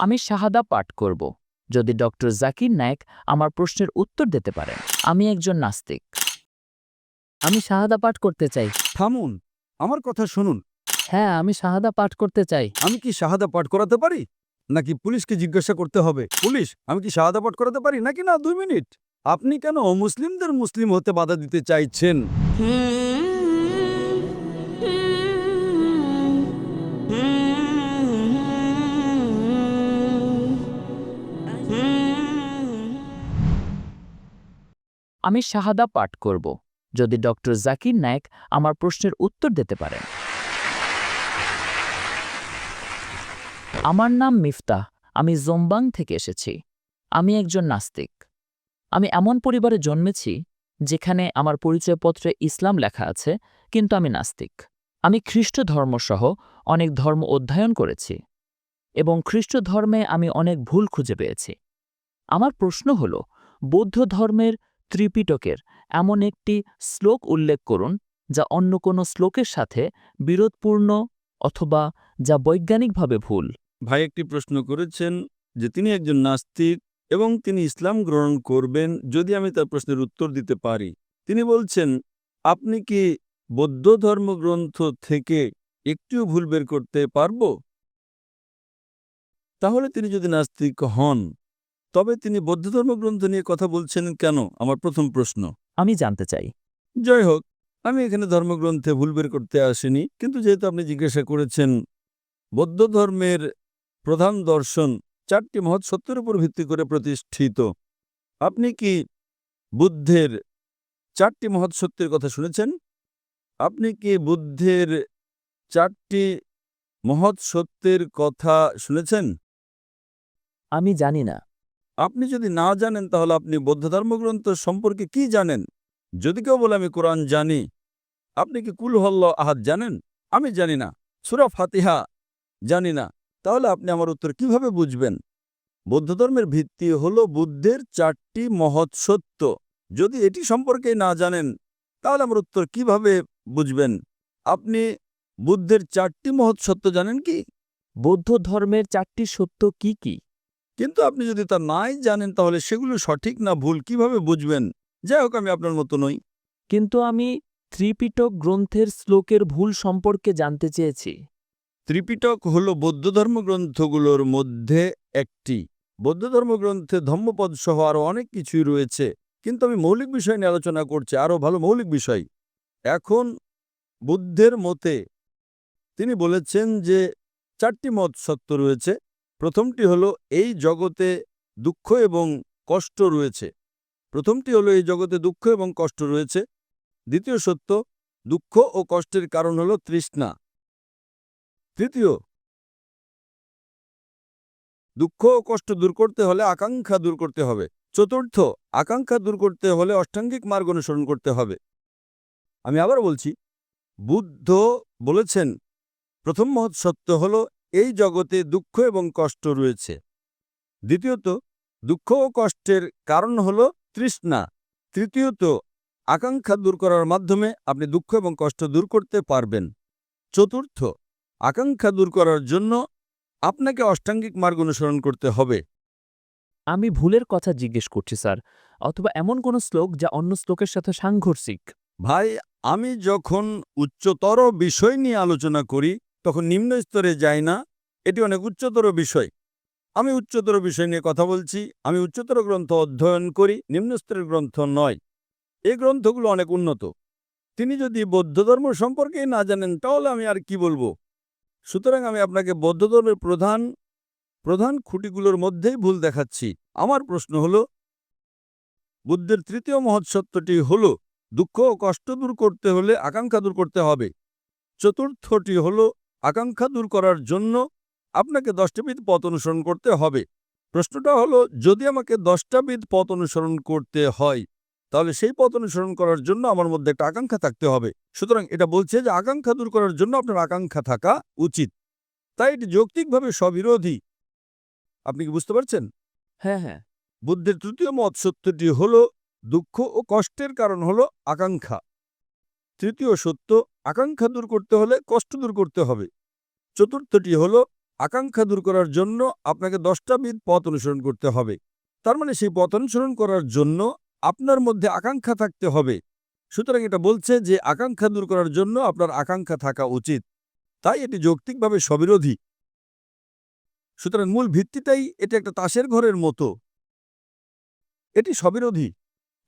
আমি শাহাদা পাঠ করব। যদি ডক্টর জাকির নায়েক আমার প্রশ্নের উত্তর দিতে পারেন। আমি একজন নাস্তিক। আমি শাহাদা পাঠ করতে চাই। থামুন আমার কথা শুনুন। হ্যাঁ আমি শাহাদা পাঠ করতে চাই। আমি কি শাহাদা পাঠ করাতে পারি? নাকি পুলিশকে জিজ্ঞাসা করতে হবে? পুলিশ আমি কি শাহাদা পাঠ করাতে পারি? নাকি না দুই মিনিট। আপনি কেন মুসলিমদের মুসলিম হতে বাধা দিতে চাইছেন? আমি শাহাদা পাঠ করব, যদি ডক্টর জাকির নায়েক আমার প্রশ্নের উত্তর দিতে পারেন। আমার নাম মিফতাহ, আমি জোম্বাং থেকে এসেছি। আমি একজন নাস্তিক। আমি এমন পরিবারে জন্মেছি যেখানে আমার পরিচয়পত্রে ইসলাম লেখা আছে, কিন্তু আমি নাস্তিক। আমি খ্রিস্ট ধর্মসহ অনেক ধর্ম অধ্যয়ন করেছি এবং খ্রিস্ট ধর্মে আমি অনেক ভুল খুঁজে পেয়েছি। আমার প্রশ্ন হল, বৌদ্ধ ধর্মের ত্রিপিটকের এমন একটি শ্লোক উল্লেখ করুন, যা অন্য কোনো শ্লোকের সাথে বিরোধপূর্ণ অথবা যা বৈজ্ঞানিকভাবে ভুল। ভাই একটি প্রশ্ন করেছেন যে তিনি একজন নাস্তিক এবং তিনি ইসলাম গ্রহণ করবেন যদি আমি তার প্রশ্নের উত্তর দিতে পারি। তিনি বলছেন, আপনি কি বৌদ্ধ ধর্মগ্রন্থ থেকে একটিও ভুল বের করতে পারব? তাহলে তিনি যদি নাস্তিক হন তবে তিনি বৌদ্ধ ধর্মগ্রন্থ নিয়ে কথা বলছেন কেন? আমার প্রথম প্রশ্ন। আমি জানতে চাই। জয় হোক আমি এখানে ধর্মগ্রন্থে ভুল বের করতে আসিনি কিন্তু যেহেতু আপনি জিজ্ঞাসা করেছেন বৌদ্ধ ধর্মের প্রধান দর্শন চারটি মহৎ সত্যের উপর ভিত্তি করে প্রতিষ্ঠিত আপনি কি বুদ্ধের চারটি মহৎ সত্যের কথা শুনেছেন? আপনি কি বুদ্ধের চারটি মহৎ সত্যের কথা শুনেছেন? আমি জানি না। আপনি যদি না জানেন, তাহলে আপনি বৌদ্ধ ধর্মগ্রন্থ সম্পর্কে কি জানেন? যদি কেউ বলে, আমি কোরআন জানি। আপনি কি কুল হল্ল আহাদ জানেন? আমি জানি না। সুরা ফাতিহা জানি না। তাহলে আপনি আমার উত্তর কীভাবে বুঝবেন? বৌদ্ধ ধর্মের ভিত্তি হল বুদ্ধের চারটি মহৎ সত্য। যদি এটি সম্পর্কে না জানেন, তাহলে আমার উত্তর কীভাবে বুঝবেন? আপনি বুদ্ধের চারটি মহৎ সত্য জানেন কি? বৌদ্ধ ধর্মের চারটি সত্য কি কি? কিন্তু আপনি যদি তা নাই জানেন তাহলে সেগুলো সঠিক না ভুল কীভাবে বুঝবেন? যাই হোক আমি আপনার মতো নই। কিন্তু আমি ত্রিপিটক গ্রন্থের শ্লোকের ভুল সম্পর্কে জানতে চেয়েছি। ত্রিপিটক হল বৌদ্ধ ধর্মগ্রন্থগুলোর মধ্যে একটি। বৌদ্ধ ধর্মগ্রন্থে ধম্মপদ সহ আরও অনেক কিছুই রয়েছে। কিন্তু আমি মৌলিক বিষয় নিয়ে আলোচনা করছি আরও ভালো মৌলিক বিষয়। এখন বুদ্ধের মতে তিনি বলেছেন যে চারটি মত সত্য রয়েছে। প্রথমটি হলো, এই জগতে দুঃখ এবং কষ্ট রয়েছে। প্রথমটি হলো, এই জগতে দুঃখ এবং কষ্ট রয়েছে। দ্বিতীয় সত্য, দুঃখ ও কষ্টের কারণ হলো তৃষ্ণা। তৃতীয়, দুঃখ ও কষ্ট দূর করতে হলে আকাঙ্ক্ষা দূর করতে হবে। চতুর্থ, আকাঙ্ক্ষা দূর করতে হলে অষ্টাঙ্গিক মার্গ অনুসরণ করতে হবে। আমি আবার বলছি, বুদ্ধ বলেছেন, প্রথম মহৎ সত্য হল এই জগতে দুঃখ এবং কষ্ট রয়েছে। দ্বিতীয়ত দুঃখ ও কষ্টের কারণ হল তৃষ্ণা। তৃতীয়ত আকাঙ্ক্ষা দূর করার মাধ্যমে আপনি দুঃখ এবং কষ্ট দূর করতে পারবেন। চতুর্থ আকাঙ্ক্ষা দূর করার জন্য আপনাকে অষ্টাঙ্গিক মার্গ অনুসরণ করতে হবে। আমি ভুলের কথা জিজ্ঞেস করছি স্যার অথবা এমন কোনো শ্লোক যা অন্য শ্লোকের সাথে সাংঘর্ষিক? ভাই আমি যখন উচ্চতর বিষয় নিয়ে আলোচনা করি তখন নিম্ন স্তরে যাই না, এটি অনেক উচ্চতর বিষয়। আমি উচ্চতর বিষয় নিয়ে কথা বলছি, আমি উচ্চতর গ্রন্থ অধ্যয়ন করি, নিম্ন স্তরের গ্রন্থ নয়। এই গ্রন্থগুলো অনেক উন্নত। তিনি যদি বৌদ্ধ ধর্ম সম্পর্কেই না জানেন, তাহলে আমি আর কি বলব? সুতরাং আমি আপনাকে বৌদ্ধ ধর্মের প্রধান প্রধান খুঁটিগুলোর মধ্যেই ভুল দেখাচ্ছি। আমার প্রশ্ন হল, বুদ্ধের তৃতীয় মহৎসত্যটি হল, দুঃখ ও কষ্ট দূর করতে হলে আকাঙ্ক্ষা দূর করতে হবে। চতুর্থটি হল আকাঙ্ক্ষা দূর করার জন্য আপনাকে দশটা বিধ পথ অনুসরণ করতে হবে। প্রশ্নটা হলো যদি আমাকে দশটা বিধ পথ অনুসরণ করতে হয় তাহলে সেই পথ অনুসরণ করার জন্য আমার মধ্যে একটা আকাঙ্ক্ষা থাকতে হবে। সুতরাং এটা বলছে যে আকাঙ্ক্ষা দূর করার জন্য আপনার আকাঙ্ক্ষা থাকা উচিত। তাই এটি যৌক্তিকভাবে স্ববিরোধী। আপনি কি বুঝতে পারছেন? হ্যাঁ হ্যাঁ। বুদ্ধের তৃতীয় মত সত্যটি হল দুঃখ ও কষ্টের কারণ হল আকাঙ্ক্ষা। তৃতীয় সত্য, আকাঙ্ক্ষা দূর করতে হলে কষ্ট দূর করতে হবে। চতুর্থটি হল, আকাঙ্ক্ষা দূর করার জন্য আপনাকে দশটা বিধ পথ অনুসরণ করতে হবে। তার মানে সেই পথ অনুসরণ করার জন্য আপনার মধ্যে আকাঙ্ক্ষা থাকতে হবে। সুতরাং এটা বলছে যে, আকাঙ্ক্ষা দূর করার জন্য আপনার আকাঙ্ক্ষা থাকা উচিত। তাই এটি যৌক্তিকভাবে স্ববিরোধী। সুতরাং মূল ভিত্তিটাই এটা একটা তাসের ঘরের মতো। এটি স্ববিরোধী।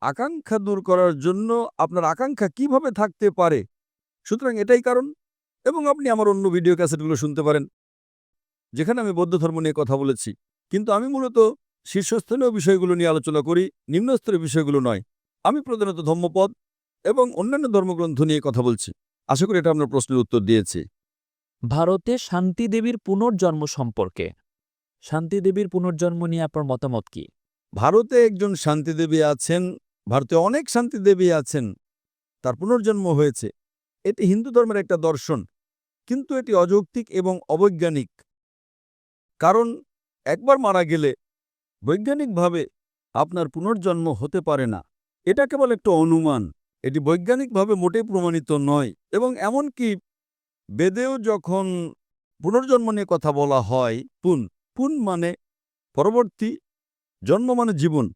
আকাঙ্ক্ষা দূর করার জন্য আপনার আকাঙ্ক্ষা কীভাবে থাকতে পারে? সুতরাং এটাই কারণ এবং আপনি আমার অন্য ভিডিও ক্যাসেটগুলো শুনতে পারেন। যেখানে আমি বৌদ্ধ ধর্ম নিয়ে কথা বলেছি। কিন্তু আমি মূলত শীর্ষস্থানীয় বিষয়গুলো নিয়ে আলোচনা করি নিম্নস্তরের বিষয়গুলো নয়। আমি প্রধানত ধর্মপদ এবং অন্যান্য ধর্মগ্রন্থ নিয়ে কথা বলছি। আশা করি এটা আপনার প্রশ্নের উত্তর দিয়েছি। ভারতে শান্তি দেবীর পুনর্জন্ম সম্পর্কে। শান্তি দেবীর পুনর্জন্ম নিয়ে আপনার মতামত কি? ভারতে একজন শান্তিদেবী আছেন ভারতে অনেক শান্তিদেবী আছেন, তার পুনর্জন্ম হয়েছে। এটি হিন্দু ধর্মের একটা দর্শন, কিন্তু এটি অযৌক্তিক এবং অবৈজ্ঞানিক। কারণ একবার মারা গেলে বৈজ্ঞানিকভাবে আপনার পুনর্জন্ম হতে পারে না। এটা কেবল একটা অনুমান, এটি বৈজ্ঞানিকভাবে মোটেই প্রমাণিত নয়। এবং এমনকি বেদেও যখন পুনর্জন্ম নিয়ে কথা বলা হয়, পুন পুন মানে পরবর্তী জন্ম মানে জীবন।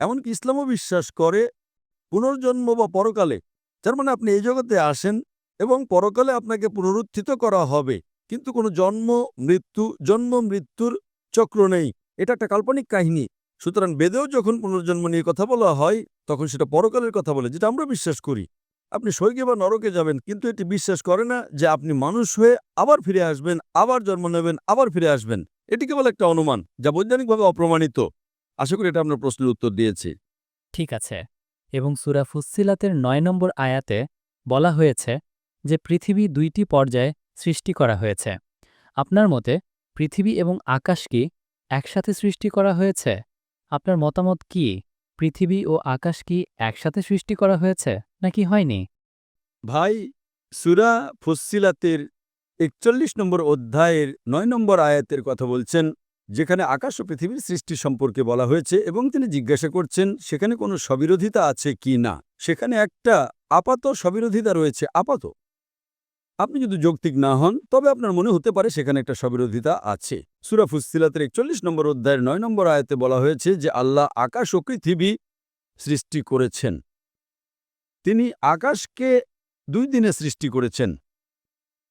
এমনকি ইসলামও বিশ্বাস করে পুনর্জন্ম বা পরকালে। যার মানে আপনি এই জগতে আসেন এবং পরকালে আপনাকে পুনরুত্থিত করা হবে। কিন্তু কোনো জন্ম, মৃত্যু, জন্ম, মৃত্যুর চক্র নেই। এটা একটা কাল্পনিক কাহিনী। সুতরাং বেদেও যখন পুনর্জন্ম নিয়ে কথা বলা হয়, তখন সেটা পরকালের কথা বলে, যেটা আমরা বিশ্বাস করি। আপনি স্বর্গে বা নরকে যাবেন, কিন্তু এটি বিশ্বাস করে না যে আপনি মানুষ হয়ে আবার ফিরে আসবেন, আবার জন্ম নেবেন, আবার ফিরে আসবেন। এটি কেবল একটা অনুমান, যা বৈজ্ঞানিকভাবে অপ্রমাণিত। আশা করি এটা আপনার প্রশ্নের উত্তর দিয়েছি। ঠিক আছে। এবং সুরা ফুসিলাতের নয় নম্বর আয়াতে বলা হয়েছে যে পৃথিবী দুইটি পর্যায়ে সৃষ্টি করা হয়েছে। আপনার মতে পৃথিবী এবং আকাশ কি একসাথে সৃষ্টি করা হয়েছে? আপনার মতামত কি পৃথিবী ও আকাশ কি একসাথে সৃষ্টি করা হয়েছে নাকি হয়নি? ভাই সুরা ফুসিলাতের একচল্লিশ নম্বর অধ্যায়ের নয় নম্বর আয়াতের কথা বলছেন যেখানে আকাশ ও পৃথিবীর সৃষ্টি সম্পর্কে বলা হয়েছে এবং তিনি জিজ্ঞাসা করছেন, সেখানে কোনো সবিরোধিতা আছে কি না? সেখানে একটা আপাত সবিরোধিতা রয়েছে, আপাত। আপনি যদি যৌক্তিক না হন, তবে আপনার মনে হতে পারে সেখানে একটা সবিরোধিতা আছে। সুরা ফুসিলাতের একচল্লিশ নম্বর অধ্যায়ের নয় নম্বর আয়াতে বলা হয়েছে যে, আল্লাহ আকাশ ও পৃথিবী সৃষ্টি করেছেন। তিনি আকাশকে দুই দিনে সৃষ্টি করেছেন।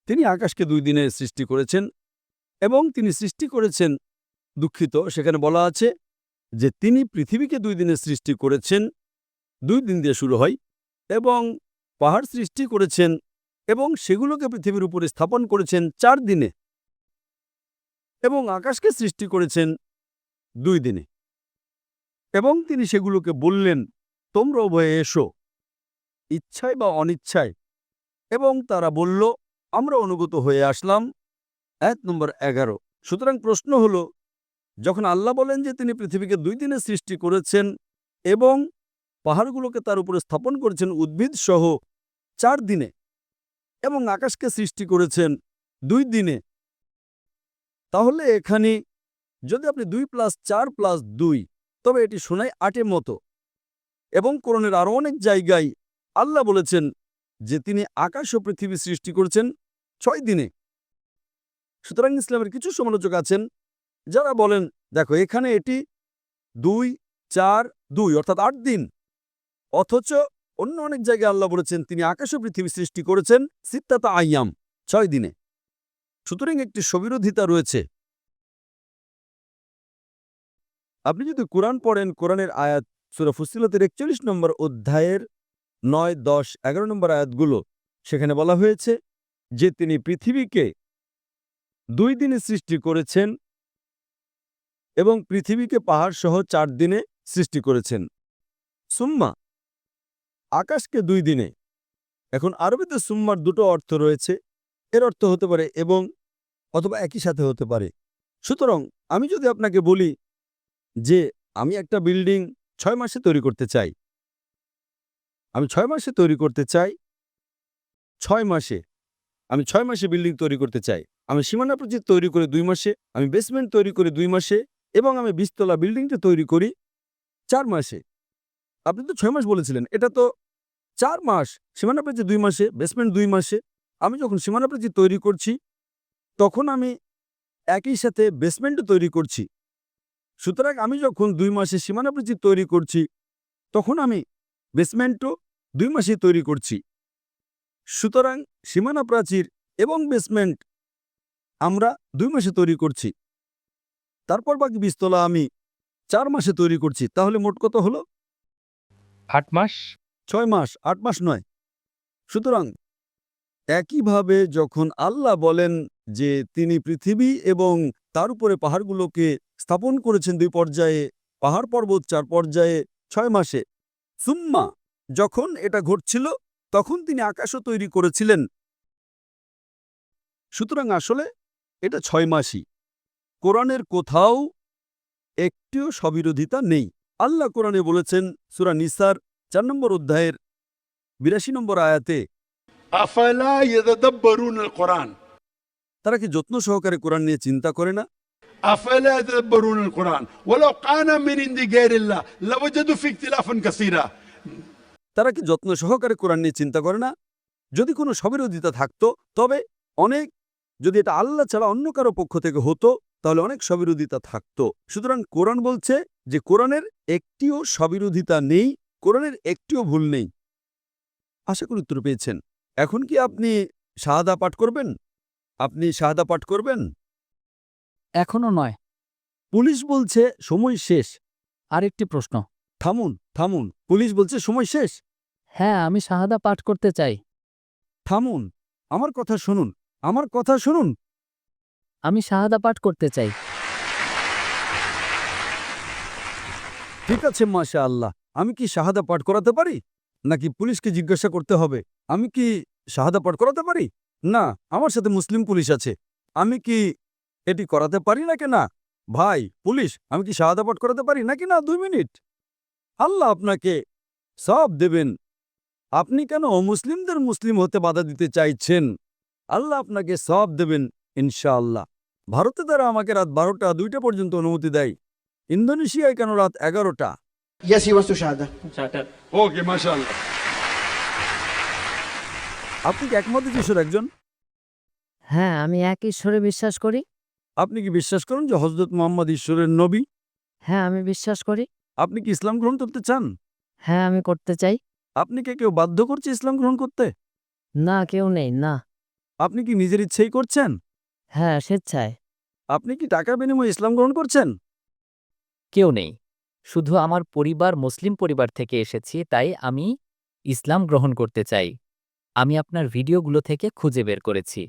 তিনি আকাশকে দুই দিনে সৃষ্টি করেছেন এবং তিনি সৃষ্টি করেছেন দুঃখিত, সেখানে বলা আছে যে তিনি পৃথিবীকে দুই দিনে সৃষ্টি করেছেন, দুই দিন দিয়ে শুরু হয়, এবং পাহাড় সৃষ্টি করেছেন এবং সেগুলোকে পৃথিবীর উপরে স্থাপন করেছেন চার দিনে এবং আকাশকে সৃষ্টি করেছেন দুই দিনে। এবং তিনি সেগুলোকে বললেন, তোমরা উভয়ে এসো, ইচ্ছায় বা অনিচ্ছায়। এবং তারা বলল, আমরা অনুগত হয়ে আসলাম। এক নম্বর এগারো। সুতরাং প্রশ্ন হল যখন আল্লাহ বলেন যে তিনি পৃথিবীকে দুই দিনে সৃষ্টি করেছেন এবং পাহাড়গুলোকে তার উপরে স্থাপন করেছেন উদ্ভিদ সহ চার দিনে এবং আকাশকে সৃষ্টি করেছেন দুই দিনে, তাহলে এখানে যদি আপনি দুই প্লাস চার প্লাস দুই, তবে এটি শোনায় আটের মতো। এবং কোরণের আরও অনেক জায়গায় আল্লাহ বলেছেন যে তিনি আকাশ ও পৃথিবী সৃষ্টি করেছেন ছয় দিনে। সুতরাং ইসলামের কিছু সমালোচক আছেন যারা বলেন দেখো, এখানে এটি দুই, চার, দুই, অর্থাৎ আট দিন। অথচ অন্য অনেক জায়গায় আল্লাহ বলেছেন, তিনি আকাশ পৃথিবী সৃষ্টি করেছেন সিত্তাতা আইয়াম ছয় দিনে। সুতরাং একটি সবিরোধিতা রয়েছে। আপনি যদি কোরআন পড়েন, কোরআনের আয়াত সুরা ফুসিলতের একচল্লিশ নম্বর অধ্যায়ের নয়, দশ, এগারো নম্বর আয়াতগুলো, সেখানে বলা হয়েছে যে তিনি পৃথিবীকে দুই দিনে সৃষ্টি করেছেন এবং পৃথিবীকে পাহাড় সহ চার দিনে সৃষ্টি করেছেন। সুম্মা, আকাশকে দুই দিনে। এখন আরবিতে সুম্মার দুটো অর্থ রয়েছে। এর অর্থ হতে পারে এবং অথবা একই সাথে হতে পারে। সুতরাং আমি যদি আপনাকে বলি যে আমি একটা বিল্ডিং ছয় মাসে তৈরি করতে চাই। আমি ছয় মাসে তৈরি করতে চাই। ছয় মাসে। আমি ছয় মাসে বিল্ডিং তৈরি করতে চাই। আমি সীমানা প্রচিত তৈরি করে দুই মাসে। আমি বেসমেন্ট তৈরি করে দুই মাসে। এবং আমি বিশতলা বিল্ডিংটা তৈরি করি চার মাসে। আপনি তো ছয় মাস বলেছিলেন, এটা তো চার মাস, সীমানা প্রাচীর দুই মাসে বেসমেন্ট দুই মাসে। আমি যখন সীমানা প্রাচীর তৈরি করছি, তখন আমি একই সাথে বেসমেন্টও তৈরি করছি। সুতরাং আমি যখন দুই মাসে সীমানা প্রাচীর তৈরি করছি, তখন আমি বেসমেন্টও দুই মাসে তৈরি করছি। সুতরাং সীমানা প্রাচীর এবং বেসমেন্ট আমরা দুই মাসে তৈরি করছি। তারপর বাকি বিস্তলা আমি চার মাসে তৈরি করছি। তাহলে মোট কত হলো? আট মাস। ছয় মাস আট মাস নয়। সুতরাং একইভাবে যখন আল্লাহ বলেন যে তিনি পৃথিবী এবং তার উপরে পাহাড়গুলোকে স্থাপন করেছেন দুই পর্যায়ে পাহাড় পর্বত চার পর্যায়ে ছয় মাসে সুম্মা যখন এটা ঘটছিল তখন তিনি আকাশও তৈরি করেছিলেন। সুতরাং আসলে এটা ছয় মাসই। কোরআনের কোথাও একটিও সবিরোধিতা নেই। আল্লাহ কোরআনে বলেছেন সুরা নিসার চার নম্বর অধ্যায়ের বিরাশি নম্বর আয়াতে তারা কি যত্ন সহকারে কোরআন নিয়ে চিন্তা করে না? তারা কি যত্ন সহকারে কোরআন নিয়ে চিন্তা করে না? যদি কোনো সবিরোধিতা থাকতো তবে অনেক যদি এটা আল্লাহ ছাড়া অন্য কারও পক্ষ থেকে হতো তাহলে অনেক সবিরোধিতা থাকতো। সুতরাং কোরআন বলছে যে কোরআনের একটিও সবিরোধিতা নেই কোরআনের একটিও ভুল নেই। আশা করি উত্তর পেয়েছেন। এখন কি আপনি শাহাদা পাঠ করবেন? আপনি শাহাদা পাঠ করবেন? এখনও নয়। পুলিশ বলছে সময় শেষ। আরেকটি প্রশ্ন। থামুন থামুন। পুলিশ বলছে সময় শেষ? হ্যাঁ আমি শাহাদা পাঠ করতে চাই। থামুন। আমার কথা শুনুন। আমার কথা শুনুন। আমি শাহাদা পাঠ করতে চাই। ঠিক আছে মাশা আল্লাহ আমি কি শাহাদা পাঠ করাতে পারি? নাকি পুলিশকে জিজ্ঞাসা করতে হবে? আমি কি শাহাদা পাঠ করাতে পারি? না, আমার সাথে মুসলিম পুলিশ আছে। আমি কি এটি করাতে পারি নাকি না? ভাই, পুলিশ, আমি কি শাহাদা পাঠ করাতে পারি নাকি না? দুই মিনিট। আল্লাহ আপনাকে সব দেবেন। আপনি কেন মুসলিমদের মুসলিম হতে বাধা দিতে চাইছেন? আল্লাহ আপনাকে সব দেবেন, ইনশাআল্লাহ। ভারতে তারা আমাকে রাত বারোটা দুইটা পর্যন্ত অনুমতি দেয়। ইন্দোনেশিয়ায় কেন রাত এগারোটা? আপনি কি একমত যিশুর একজন? হ্যাঁ আমি এক ঈশ্বরে বিশ্বাস করি। আপনি কি বিশ্বাস করেন যে হজরত মোহাম্মদ ঈশ্বরের নবী? হ্যাঁ আমি বিশ্বাস করি। আপনি কি ইসলাম গ্রহণ করতে চান? হ্যাঁ আমি করতে চাই। আপনি কে কেউ বাধ্য করছে ইসলাম গ্রহণ করতে? না কেউ নেই না। আপনি কি নিজের ইচ্ছেই করছেন? হ্যাঁ স্বেচ্ছায়। আপনি কি টাকা বিনিময়ে ইসলাম গ্রহণ করছেন? কেউ নেই। শুধু আমার পরিবার মুসলিম পরিবার থেকে এসেছি তাই আমি ইসলাম গ্রহণ করতে চাই। আমি আপনার ভিডিওগুলো থেকে খুঁজে বের করেছি।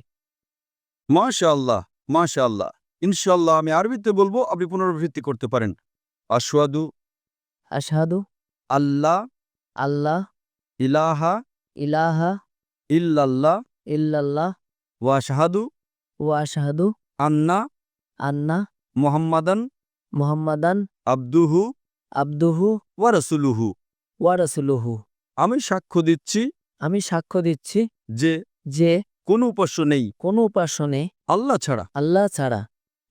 মাশা আল্লাহ মাশা আল্লাহ ইনশাল্লাহ আমি আরবিতে বলব আপনি পুনরাবৃত্তি করতে পারেন। আশওয়াদু আশাহাদু। আল্লাহ। আল্লাহ। ইলাহা। ইলাহা। ইল্লাল্লাহ। ইল্লাল্লাহ। ওয়া শাহাদু ও আশাহাদু আন্না আন্না মুহাম্মাদান মুহাম্মাদান আব্দুহু আব্দুহু ওয়া রাসূলুহু ওয়া রাসূলুহু আমি সাক্ষ্য দিচ্ছি আমি সাক্ষ্য দিচ্ছি যে যে কোনো উপাস্য নেই। কোনো উপাস্য নেই আল্লাহ ছাড়া। আল্লাহ ছাড়া।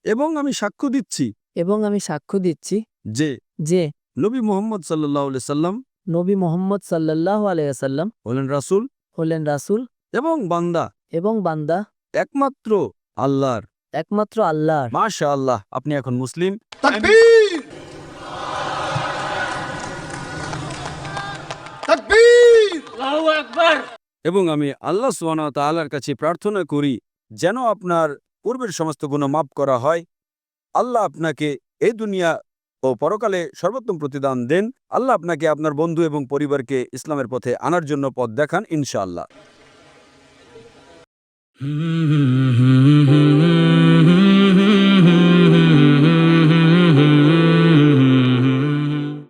এবং আমি সাক্ষ্য দিচ্ছি এবং আমি সাক্ষ্য দিচ্ছি যে যে নবী মোহাম্মদ সাল্লাহ সাল্লাম নবী মোহাম্মদ সাল্লাল্লাহু আলাইসাল্লাম হলেন রাসূল হলেন রাসূল এবং বান্দা এবং বান্দা একমাত্র আল্লাহর। একমাত্র আল্লাহর। মাশা আল্লাহ আপনি এখন মুসলিম? এবং আমি আল্লাহ সোহান কাছে প্রার্থনা করি যেন আপনার পূর্বের সমস্ত গুণ মাফ করা হয়। আল্লাহ আপনাকে এই দুনিয়া ও পরকালে সর্বোত্তম প্রতিদান দেন। আল্লাহ আপনাকে আপনার বন্ধু এবং পরিবারকে ইসলামের পথে আনার জন্য পথ দেখান ইনশাআল্লাহ। Mm-hmm.